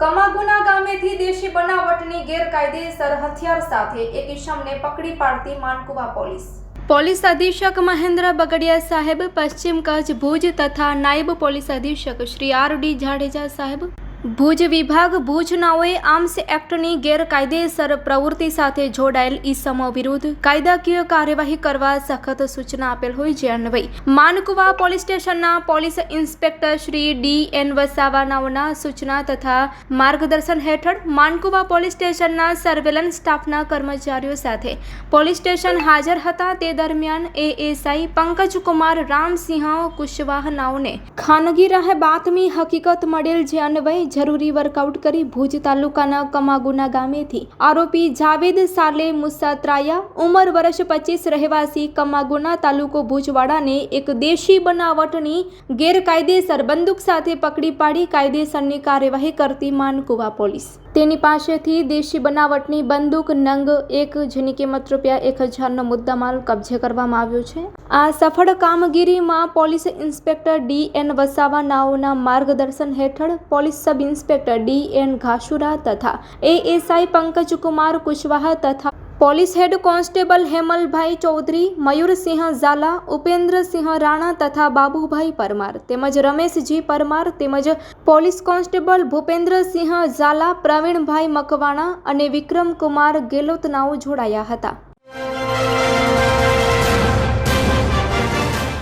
કમાગુના ગામેથી દેશી બનાવટની ગેરકાયદેસર હથિયાર સાથે એક ઈશમને પકડી પાડતી માનકુવા પોલીસ. પોલીસ અધિક્ષક મહેન્દ્ર બગડિયા સાહેબ, પશ્ચિમ કચ્છ ભુજ તથા નાયબ પોલીસ અધિક્ષક શ્રી આર ડી જાડેજા સાહેબ ભુજ વિભાગ ભુજનાઓએ આર્મ્સ એક્ટની ગેરકાયદેસર પ્રવૃત્તિ સાથે જોડાયેલ ઈસમો વિરુદ્ધ કાયદાકીય કાર્યવાહી કરવા સખત સૂચના આપેલ હોય જે અન્વયે માનકુવા પોલીસ સ્ટેશનના police inspector Shri D N વસાવાનાઓના સૂચના તથા માર્ગદર્શન હેઠળ માનકુવા પોલીસ સ્ટેશનના સર્વેલન્સ સ્ટાફના કર્મચારીઓ સાથે પોલીસ સ્ટેશન હાજર હતા. તે દરમિયાન એએસઆઈ પંકજકુમાર રામસિંહ કુશવાહનાઓને ખાનગી રાહે બાતમી હકીકત મળેલ જે અન્વયે જરૂરી વર્કઆઉટ કરી ભુજ તાલુકાના કમાગુના ગામેથી આરોપી જાવેદ સાલે મુસાત્રાયા, ઉંમર વર્ષ પચીસ રહેવાસી કમાગુના તાલુકો ભુજવાડાને એક દેશી બનાવટની ગેરકાયદેસર બંદૂક સાથે પકડી પાડી કાયદેસરની કાર્યવાહી કરતી માનકુવા પોલીસ. તેની પાસેથી દેશી બનાવટની બંદૂક, નંગ, એક જેની કિંમત રૂપિયા એક હજારનો મુદ્દામાલ કબજે કરવામાં આવ્યો છે. આ સફળ કામગીરીમાં police inspector D N Vasava નાઓના માર્ગદર્શન હેઠળ police sub inspector D N Ghasura તથા એએસઆઈ પંકજકુમાર કુશવાહ તથા police head constable Hemalbhai Chaudhari, Mayursinh Jhala, Upendrasinh Rana તથા બાબુભાઈ પરમાર તેમજ રમેશજી પરમાર તેમજ પોલીસ કોન્સ્ટેબલ ભૂપેન્દ્રસિંહ ઝાલા, પ્રવીણભાઈ મકવાણા અને વિક્રમકુમાર ગેલોતનાઓ જોડાયા હતા.